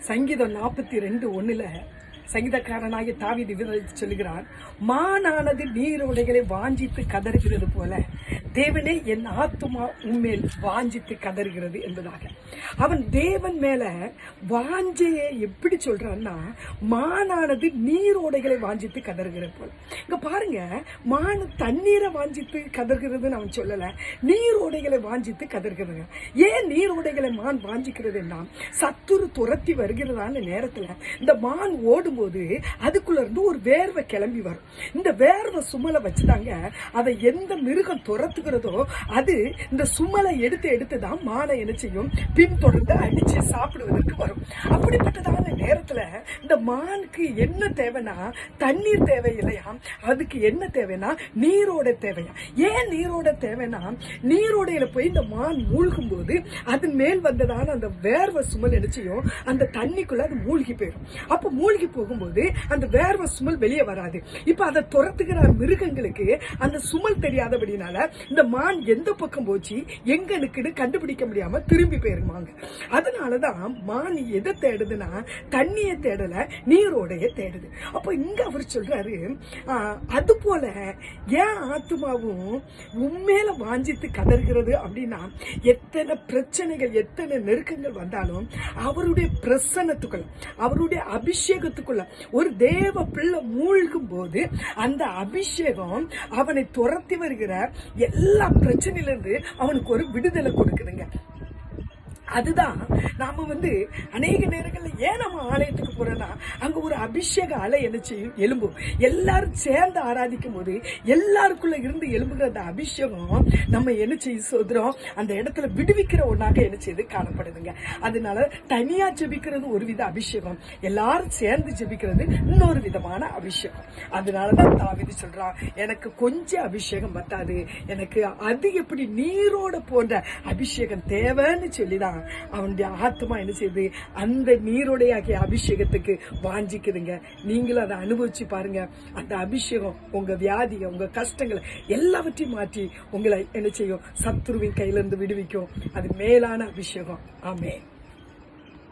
சங்கீதம் நாற்பத்தி ரெண்டு ஒன்றில் சங்கீதக்காரனாகிய தாவிதி விவரித்து சொல்லுகிறான் மானானது நீரோடைகளை வாஞ்சித்து கதறுகிறது போல தேவனே என் ஆத்துமா உண்மையில் வாஞ்சித்து கதறுகிறது என்பதாக. அவன் தேவன் மேல வாஞ்சையை எப்படி சொல்றான்னா மானானது நீரோடைகளை வாஞ்சித்து கதறுகிறது போல. இங்க பாருங்க மான் தண்ணீரை வாஞ்சித்து கதறுகிறதுன்னு அவன் சொல்லல நீரோடைகளை வாஞ்சித்து கதறுகிறது. ஏன் நீரோடைகளை மான் வாஞ்சிக்கிறதுன்னா சத்துரு துரத்தி வருகிறதான நேரத்துல இந்த மான் ஓடும் போது அதுக்குள்ள இருந்து ஒரு வேர்வை கிளம்பி வரும். இந்த வேர்வை சுமலை வச்சுதாங்க அதை எந்த மிருகம் துரத்துக்கிறதோ அது இந்த சுமலை எடுத்து எடுத்து தான் மானை என்ன செய்யும்? பின்தொடர்ந்து அடிச்சு சாப்பிடுவதற்கு வரும். அப்படிப்பட்டதான நேரம் நேரத்துல இந்த மானுக்கு என்ன தேவைன்னா தண்ணீர் தேவை இல்லையா அதுக்கு என்ன தேவைன்னா நீரோட தேவையா? ஏன் நீரோட தேவைன்னா நீரோடையில போய் இந்த மான் மூழ்கும் போது அதன் மேல் வந்ததான அந்த வேர்வை சுமல் என்ன அந்த தண்ணிக்குள்ள அது மூழ்கி போயிடும். அப்ப மூழ்கி போகும்போது அந்த வேர்வை சுமல் வெளியே வராது. இப்ப அதை துரத்துகிற மிருகங்களுக்கு அந்த சுமல் தெரியாதபடினால இந்த மான் எந்த பக்கம் போச்சு எங்க இருக்குன்னு கண்டுபிடிக்க முடியாம திரும்பி போயிருமாங்க. அதனாலதான் மான் எதை தேடுதுன்னா தண்ணி தண்ணியை தேடல நீரோடைய தேடுது. அப்ப இங்க அவர் சொல்றாரு அது போல ஏன் ஆத்மாவும் உண்மையில வாஞ்சித்து கதறுகிறது? அப்படின்னா எத்தனை பிரச்சனைகள் எத்தனை நெருக்கங்கள் வந்தாலும் அவருடைய பிரசனத்துக்குள்ள அவருடைய அபிஷேகத்துக்குள்ள ஒரு தேவ பிள்ளை மூழ்கும் போது அந்த அபிஷேகம் அவனை துரத்தி வருகிற எல்லா பிரச்சனையிலிருந்து அவனுக்கு ஒரு விடுதலை கொடுக்குதுங்க. அதுதான் நாம வந்து அநேக நேரங்களில் ஏன் நம்ம ஆலயத்துக்கு போறோம்னா அங்க ஒரு அபிஷேக அலை என்ன செய்யும்? எலும்பும் எல்லாரும் சேர்ந்து ஆராதிக்கும் போது எல்லாருக்குள்ள இருந்து எழும்புகிற அந்த அபிஷேகம் நம்ம என்ன செய்ய சோதரம் அந்த இடத்துல விடுவிக்கிற ஒன்றாக என்ன செய்து காணப்படுதுங்க. அதனால தனியா ஜெபிக்கிறது ஒரு வித அபிஷேகம். எல்லாரும் சேர்ந்து ஜெபிக்கிறது இன்னொரு விதமான அபிஷேகம். அதனாலதான் தாவிதி சொல்றான் எனக்கு கொஞ்சம் அபிஷேகம் பத்தாது. எனக்கு அது எப்படி நீரோட போன்ற அபிஷேகம் தேவைன்னு சொல்லிதான் அவனுடைய ஆத்மா என்ன செய்யுது? அந்த நீரோடையாகிய அபிஷேகத்துக்கு வாஞ்சிக்குதுங்க. நீங்களும் அதை அனுபவிச்சு பாருங்க. அந்த அபிஷேகம் உங்க வியாதியை உங்க கஷ்டங்களை எல்லாவற்றையும் மாற்றி உங்களை என்ன செய்யும்? சத்துருவின் கையிலிருந்து விடுவிக்கும். அது மேலான அபிஷேகம். ஆமே